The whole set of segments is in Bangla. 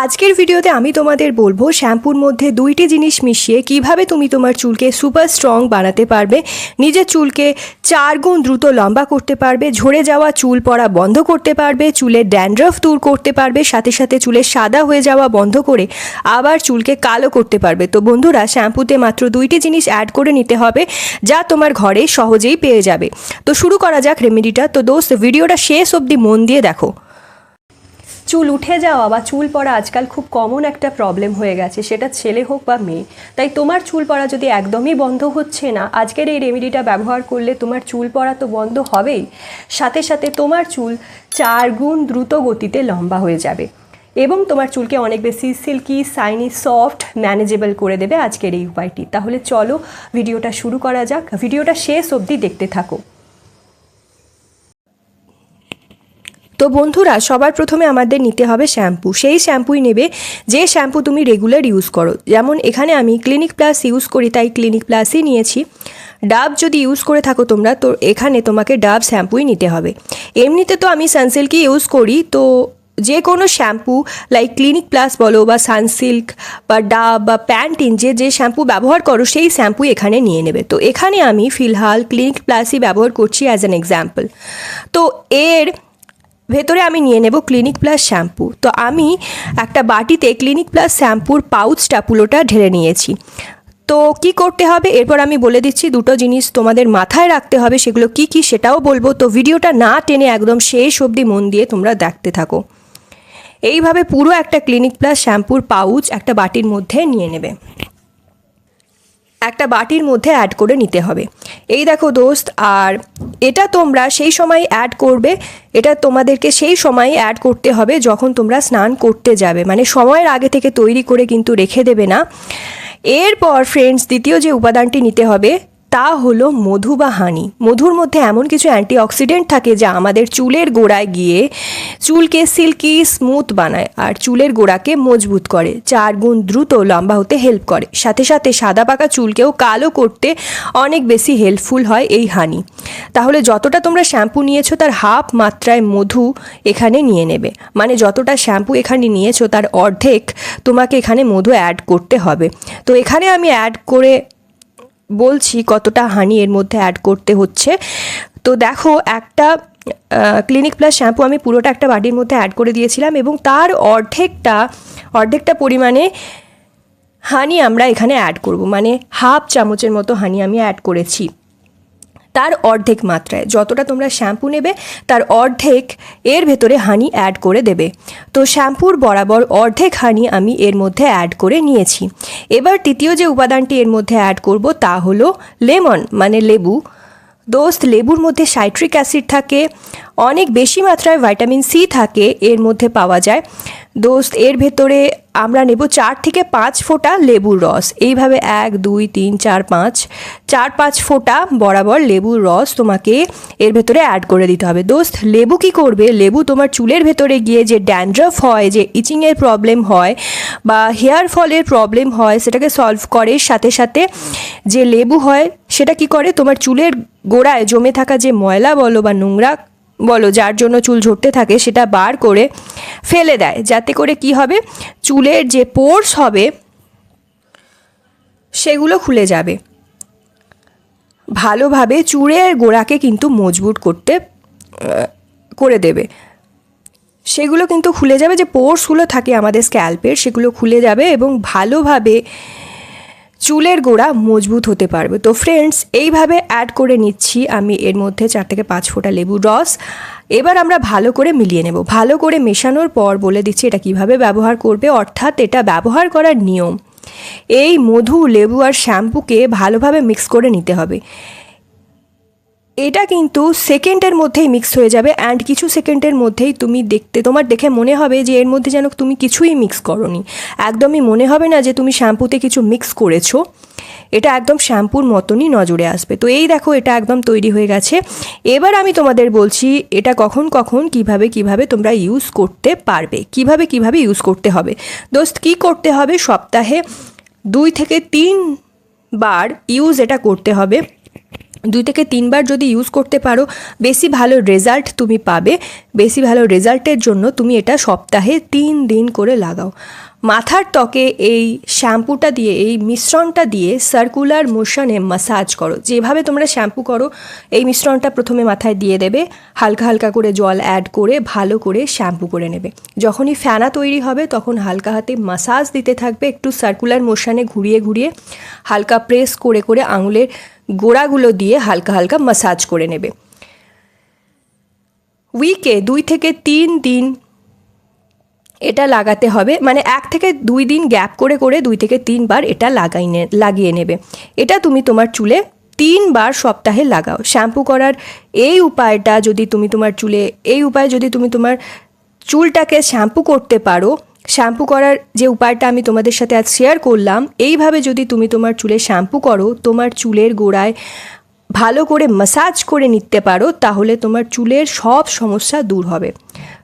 আজকের ভিডিওতে আমি তোমাদের বলব শ্যাম্পুর মধ্যে দুইটি জিনিস মিশিয়ে কীভাবে তুমি তোমার চুলকে সুপার স্ট্রং বানাতে পারবে, নিজের চুলকে চার গুণ দ্রুত লম্বা করতে পারবে, ঝরে যাওয়া চুল পড়া বন্ধ করতে পারবে, চুলের ড্যান্ড্রফ দূর করতে পারবে, সাথে সাথে চুলে সাদা হয়ে যাওয়া বন্ধ করে আবার চুলকে কালো করতে পারবে। তো বন্ধুরা, শ্যাম্পুতে মাত্র দুইটি জিনিস অ্যাড করে নিতে হবে, যা তোমার ঘরে সহজেই পেয়ে যাবে। তো শুরু করা যাক রেমেডিটা। তো দোস্ত, ভিডিওটা শেষ অবধি মন দিয়ে দেখো। চুল উঠে যাওয়া বা চুল পড়া আজকাল খুব কমন একটা প্রবলেম হয়ে গেছে। সেটা ছেলে হোক বা মেয়ে। তাই তোমার চুল পড়া যদি একদমই বন্ধ হচ্ছে না, আজকের এই রেমেডিটা ব্যবহার করলে তোমার চুল পড়া তো বন্ধ হবেই। সাথে সাথে তোমার চুল চার গুণ দ্রুত গতিতে লম্বা হয়ে যাবে। এবং তোমার চুলকে অনেক বেশি সিল্কি সাইনি সফট ম্যানেজেবল করে দেবে আজকের এই উপায়টি। তাহলে চলো ভিডিওটা শুরু করা যাক। ভিডিওটা শেষ অবধি দেখতে থাকো। তো বন্ধুরা, সবার প্রথমে আমাদের নিতে হবে শ্যাম্পু। সেই শ্যাম্পুই নেবে যে শ্যাম্পু তুমি রেগুলার ইউজ করো। যেমন এখানে আমি ক্লিনিক প্লাস ইউজ করি, তাই ক্লিনিক প্লাসই নিয়েছি। ডাব যদি ইউজ করে থাকো তোমরা, তো এখানে তোমাকে ডাব শ্যাম্পুই নিতে হবে। এমনিতে তো আমি সানসিল্কই ইউজ করি, তো যে কোনো শ্যাম্পু লাইক ক্লিনিক প্লাস বলো বা সানসিল্ক বা ডাব বা প্যান্টিন যে যে শ্যাম্পু ব্যবহার করো, সেই শ্যাম্পু এখানে নিয়ে নেবে। তো এখানে আমি ফিলহাল ক্লিনিক প্লাসই ব্যবহার করছি অ্যাজ অ্যান এক্সাম্পল তো এর ভেতরে আমি নিয়ে নেব ক্লিনিক প্লাস শ্যাম্পু তো আমি একটা বাটিতে ক্লিনিক প্লাস শ্যাম্পুর পাউচটা পুরোটা ঢেলে নিয়েছি। তো কি করতে হবে? এরপর আমি বলে দিচ্ছি দুটো জিনিস তোমাদের মাথায় রাখতে হবে, সেগুলো কি কি সেটাও বলব। তো ভিডিওটা না টেনে একদম শেষ অবধি মন দিয়ে তোমরা দেখতে থাকো। এইভাবে পুরো একটা ক্লিনিক প্লাস শ্যাম্পুর পাউচ একটা বাটির মধ্যে নিয়ে নেবে। একটা বাটির মধ্যে অ্যাড করে নিতে হবে। এই দেখো দোস্ত, আর এটা তোমরা সেই সময় অ্যাড করবে, এটা তোমাদেরকে সেই সময় অ্যাড করতে হবে যখন তোমরা স্নান করতে যাবে। মানে সময়ের আগে থেকে তৈরি করে কিন্তু রেখে দেবে না। এরপর ফ্রেন্ডস দ্বিতীয় যে উপাদানটি নিতে হবে তা হলো মধু বা হানি। মধুর মধ্যে এমন কিছু অ্যান্টিঅক্সিডেন্ট থাকে যা আমাদের চুলের গোড়ায় গিয়ে চুলকে সিল্কি, স্মুথ বানায় আর চুলের গোড়াকে মজবুত করে। চার গুণ দ্রুত লম্বা হতে হেল্প করে। সাথে সাথে সাদা পাকা চুলকেও কালো করতে অনেক বেশি হেল্পফুল হয় এই হানি। তাহলে যতটা তোমরা শ্যাম্পু নিয়েছো তার হাফ মাত্রায় মধু এখানে নিয়ে নেবে। মানে যতটা শ্যাম্পু এখানে নিয়েছো তার অর্ধেক তোমাকে এখানে মধু অ্যাড করতে হবে। তো এখানে আমি অ্যাড করে বলছি কতটা হানি এর মধ্যে অ্যাড করতে হচ্ছে। তো দেখো, একটা ক্লিনিক প্লাস শ্যাম্পু আমি পুরোটা একটা বাটির মধ্যে অ্যাড করে দিয়েছিলাম এবং তার অর্ধেকটা অর্ধেকটা পরিমাণে হানি আমরা এখানে অ্যাড করব। মানে হাফ চামচের মতো হানি আমি অ্যাড করেছি। তার অর্ধেক মাত্রায়। যতটা তোমরা শ্যাম্পু নেবে, তার অর্ধেক এর ভেতরে হানি অ্যাড করে দেবে। তো শ্যাম্পুর বরাবর অর্ধেক হানি আমি এর মধ্যে অ্যাড করে নিয়েছি। এবার তৃতীয় যে উপাদানটি এর মধ্যে অ্যাড করব, তা হলো লেমন মানে লেবু। দোস্ত, লেবুর মধ্যে সাইট্রিক অ্যাসিড থাকে অনেক বেশি মাত্রায় ভাইটামিন সি থাকে, এর মধ্যে পাওয়া যায়। দোস্ত, এর ভেতরে আমরা নেব চার থেকে পাঁচ ফোঁটা লেবুর রস। এইভাবে এক, দুই, তিন, চার, পাঁচ চার, পাঁচ ফোঁটা বরাবর লেবুর রস তোমাকে এর ভেতরে অ্যাড করে দিতে হবে। দোস্ত, লেবু কি করবে? লেবু তোমার চুলের ভেতরে গিয়ে যে ড্যান্ড্রফ হয়, যে ইচিংয়ের প্রবলেম হয় বা হেয়ার ফলের প্রবলেম হয়, সেটাকে সলভ করে। সাথে সাথে যে লেবু হয়, সেটা কি করে? তোমার চুলের গোড়ায় জমে থাকা যে ময়লা বলো বা নোংরা বলো, যার জন্য চুল ঝরতে থাকে সেটা বার করে ফেলে দেয়। যাতে করে কি হবে? চুলের যে পোর্স হবে, সেগুলো খুলে যাবে। ভালোভাবে চুলের গোড়াকে কিন্তু মজবুত করতে করে দেবে। সেগুলো কিন্তু খুলে যাবে। যে পোর্সগুলো থাকে আমাদের স্ক্যাল্পের, সেগুলো খুলে যাবে এবং ভালোভাবে চুলের গোড়া মজবুত হতে পারবে। তো ফ্রেন্ডস এইভাবে অ্যাড করে নিচ্ছি আমি এর মধ্যে চার থেকে পাঁচ ফোঁটা লেবুর রস। এবার আমরা ভালো করে মিলিয়ে নেব। ভালো করে মেশানোর পর বলে দিচ্ছি এটা কীভাবে ব্যবহার করবে। অর্থাৎ এটা ব্যবহার করার নিয়ম। এই মধু, লেবু আর শ্যাম্পুকে ভালোভাবে মিক্স করে নিতে হবে। এটা কিন্তু সেকেন্ডের মধ্যেই মিক্স হয়ে যাবে অ্যান্ড কিছু সেকেন্ডের মধ্যেই তুমি দেখতে, তোমার দেখে মনে হবে যে এর মধ্যে যেন তুমি কিছুই মিক্স করনি। একদমই মনে হবে না যে তুমি শ্যাম্পুতে কিছু মিক্স করেছ। এটা একদম শ্যাম্পুর মতনই নজরে আসবে। তো এই দেখো, এটা একদম তৈরি হয়ে গেছে। এবার আমি তোমাদের বলছি, এটা কখন কখন, কীভাবে কীভাবে তোমরা ইউজ করতে পারবে, কীভাবে কীভাবে ইউজ করতে হবে। দোস্ত, কি করতে হবে সপ্তাহে দুই থেকে তিন বার ইউজ এটা করতে হবে। দুই থেকে তিনবার যদি ইউজ করতে পারো, বেশি ভালো রেজাল্ট তুমি পাবে। বেশি ভালো রেজাল্টের জন্য তুমি এটা সপ্তাহে তিন দিন করে লাগাও। মাথার ত্বকে এই শ্যাম্পুটা দিয়ে, এই মিশ্রণটা দিয়ে সার্কুলার মোশনে মাসাজ করো। যেভাবে তোমরা শ্যাম্পু করো, এই মিশ্রণটা প্রথমে মাথায় দিয়ে দেবে। হালকা হালকা করে জল অ্যাড করে, ভালো করে শ্যাম্পু করে নেবে। যখনই ফ্যানা তৈরি হবে, তখন হালকা হাতে মাসাজ দিতে থাকবে, একটু সার্কুলার মোশনে ঘুরিয়ে ঘুরিয়ে, হালকা প্রেস করে করে আঙুলের গোড়াগুলো দিয়ে হালকা হালকা মাসাজ করে নেবে। উইকে দুই থেকে তিন দিন এটা লাগাতে হবে। মানে এক থেকে দুই দিন গ্যাপ করে করে দুই থেকে তিনবার এটা লাগাই লাগিয়ে নেবে। এটা তুমি তোমার চুলে তিনবার সপ্তাহে লাগাও। শ্যাম্পু করার এই উপায়টা যদি তুমি তোমার চুলে, এই উপায় যদি তুমি তোমার চুলটাকে শ্যাম্পু করতে পারো শ্যাম্পু করার যে উপায়টা আমি তোমাদের সাথে আজ শেয়ার করলাম, এইভাবে যদি তুমি তোমার চুলে শ্যাম্পু করো, তোমার চুলের গোড়ায় ভালো করে মাসাজ করে নিতে পারো, তাহলে তোমার চুলের সব সমস্যা দূর হবে।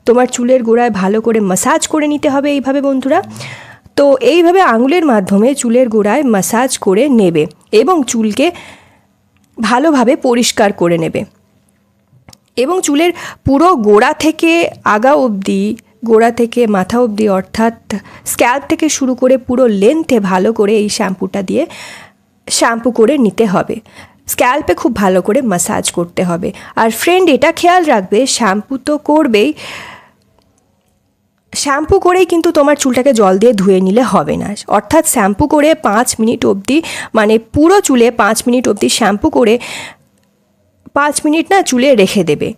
তোমার চুলের গোড়ায় ভালো করে মাসাজ করে নিতে হবে এইভাবে বন্ধুরা। তো এইভাবে আঙুলের মাধ্যমে চুলের গোড়ায় মাসাজ করে নেবে এবং চুলকে ভালোভাবে পরিষ্কার করে নেবে। এবং চুলের পুরো গোড়া থেকে আগা অবধি গোড়া থেকে মাথা অবধি, অর্থাৎ স্ক্যাল্প থেকে শুরু করে পুরো লেন্থে ভালো করে এই শ্যাম্পুটা দিয়ে শ্যাম্পু করে নিতে হবে। স্ক্যাল্পে খুব ভালো করে মাসাজ করতে হবে। আর ফ্রেন্ড এটা খেয়াল রাখবে, শ্যাম্পু তো করবেই। শ্যাম্পু করেই কিন্তু তোমার চুলটাকে জল দিয়ে ধুয়ে নিলে হবে না। অর্থাৎ শ্যাম্পু করে পাঁচ মিনিট অবধি মানে পুরো চুলে পাঁচ মিনিট অবধি শ্যাম্পু করে পাঁচ মিনিট না চুলে রেখে দেবে।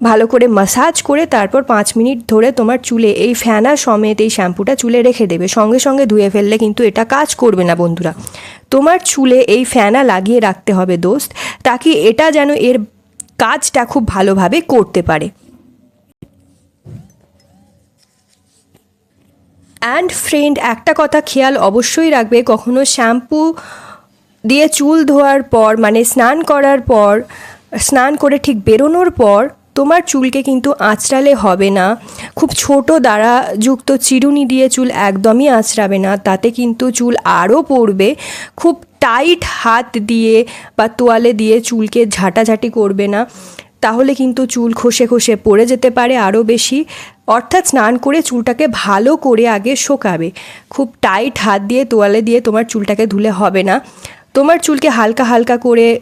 ভালো করে মাসাজ করে তারপর পাঁচ মিনিট ধরে তোমার চুলে, এই ফ্যানা সমেত এই শ্যাম্পুটা চুলে রেখে দেবে। সঙ্গে সঙ্গে ধুয়ে ফেললে কিন্তু এটা কাজ করবে না বন্ধুরা। তোমার চুলে এই ফ্যানা লাগিয়ে রাখতে হবে দোস্ত, তাকে এটা যেন এর কাজটা খুব ভালোভাবে করতে পারে। অ্যান্ড ফ্রেন্ড একটা কথা খেয়াল অবশ্যই রাখবে, কখনো শ্যাম্পু দিয়ে চুল ধোয়ার পর মানে স্নান করার পর, স্নান করে ঠিক বেরোনোর পর তোমার চুলকে কিন্তু আঁচড়ালে হবে না। খুব ছোট দ্বারা যুক্ত চিরুনি দিয়ে চুল একদমই আঁচড়াবে না। তাতে কিন্তু চুল আরও পড়বে। খুব টাইট হাত দিয়ে বা তোয়ালে দিয়ে চুলকে ঝাঁটাঝাঁটি করবে না। তাহলে কিন্তু চুল খসে খসে পড়ে যেতে পারে আরও বেশি। অর্থাৎ স্নান করে চুলটাকে ভালো করে আগে শোকাবে। খুব টাইট হাত দিয়ে তোয়ালে দিয়ে তোমার চুলটাকে ধুলে হবে না। তোমার চুলকে হালকা হালকা করে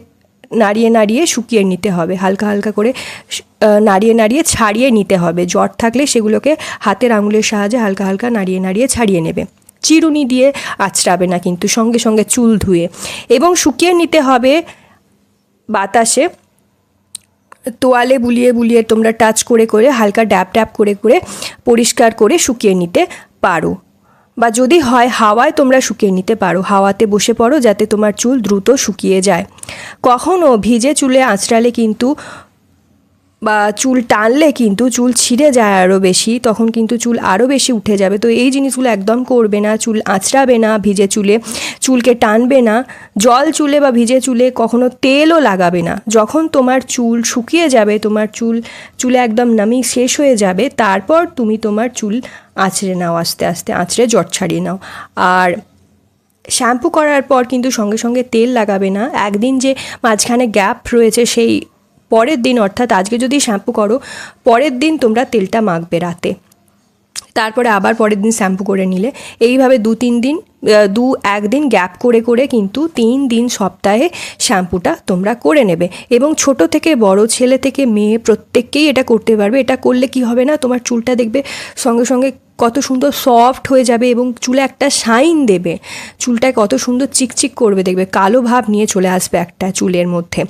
নাড়িয়ে নাড়িয়ে শুকিয়ে নিতে হবে। হালকা হালকা করে নাড়িয়ে নাড়িয়ে ছাড়িয়ে নিতে হবে। জ্বর থাকলে সেগুলোকে হাতের আঙুলের সাহায্যে হালকা হালকা নাড়িয়ে নাড়িয়ে ছাড়িয়ে নেবে। চিরুনি দিয়ে আঁচড়াবে না কিন্তু, সঙ্গে সঙ্গে চুল ধুয়ে। এবং শুকিয়ে নিতে হবে বাতাসে। তোয়ালে বুলিয়ে বুলিয়ে তোমরা টাচ করে করে, হালকা ড্যাপ ড্যাপ করে করে পরিষ্কার করে শুকিয়ে নিতে পারো। বা যদি হয় হাওয়ায় তোমরা শুকিয়ে নিতে পারো। হাওয়াতে বসে পড়ো যাতে তোমার চুল দ্রুত শুকিয়ে যায়। কখনও ভিজে চুলে আঁচড়ালে কিন্তু বা চুল টানলে কিন্তু চুল ছিঁড়ে যায় আরও বেশি, তখন কিন্তু চুল আরও বেশি উঠে যাবে। তো এই জিনিসগুলো একদম করবে না, চুল আঁচড়াবে না, ভিজে চুলে, চুলকে টানবে না, জল চুলে বা ভিজে চুলে কখনো তেলও লাগাবে না। যখন তোমার চুল শুকিয়ে যাবে, তোমার চুল, চুলে একদম নামি শেষ হয়ে যাবে, তারপর তুমি তোমার চুল আঁচড়ে নাও আস্তে আস্তে, আঁচড়ে জট ছাড়িয়ে নাও। আর শ্যাম্পু করার পর কিন্তু সঙ্গে সঙ্গে তেল লাগাবে না। একদিন যে মাঝখানে গ্যাপ রয়েছে, সেই পরের দিন, অর্থাৎ আজকে যদি শ্যাম্পু করো, পরের দিন তোমরা তেলটা মাখবে রাতে। তারপরে আবার পরের দিন শ্যাম্পু করে নিলে। এইভাবে দু তিন দিন দু একদিন গ্যাপ করে করে কিন্তু তিন দিন সপ্তাহে শ্যাম্পুটা তোমরা করে নেবে। এবং ছোট থেকে, বড় ছেলে থেকে, মেয়ে, প্রত্যেককেই এটা করতে পারবে। এটা করলে কি হবে না? তোমার চুলটা দেখবে সঙ্গে সঙ্গে কত সুন্দর সফট হয়ে যাবে এবং চুলে একটা শাইন দেবে। চুলটায় কত সুন্দর চিকচিক করবে, দেখবে। কালো ভাব নিয়ে চলে আসবে একটা চুলের মধ্যে।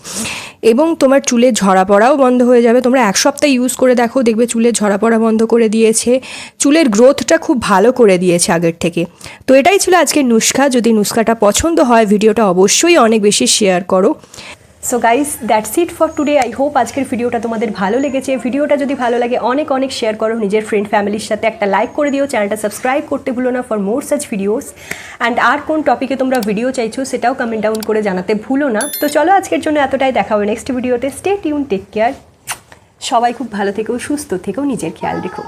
এবং তোমার চুলে ঝরা পড়াও বন্ধ হয়ে যাবে। তোমরা এক সপ্তাহ ইউজ করে দেখো, দেখবে চুলে ঝরা পড়া বন্ধ করে দিয়েছে। চুলের গ্রোথটা খুব ভালো করে দিয়েছে আগের থেকে। তো এটাই ছিল আজকের নুস্খা। যদি নুস্খাটা পছন্দ হয়, ভিডিওটা অবশ্যই অনেক বেশি শেয়ার করো। So guys that's it for today I hope আজকের ভিডিওটা তোমাদের ভালো লেগেছে। ভিডিওটা যদি ভালো লাগে, অনেক অনেক শেয়ার করো নিজের ফ্রেন্ড ফ্যামিলির সাথে। একটা লাইক করে দিও চ্যানেলটা সাবস্ক্রাইব করতে ভুলো না for more such videos and আর কোন টপিকে তোমরা ভিডিও চাইছো, সেটাও কমেন্ট ডাউন করে জানাতে ভুলো না। তো চলো আজকের জন্য এতটাই। দেখা হবে নেক্সট ভিডিওতে স্টে টিউন টেক কেয়ার সবাই খুব ভালো থেকেও সুস্থ থেকেও নিজের খেয়াল রেখো।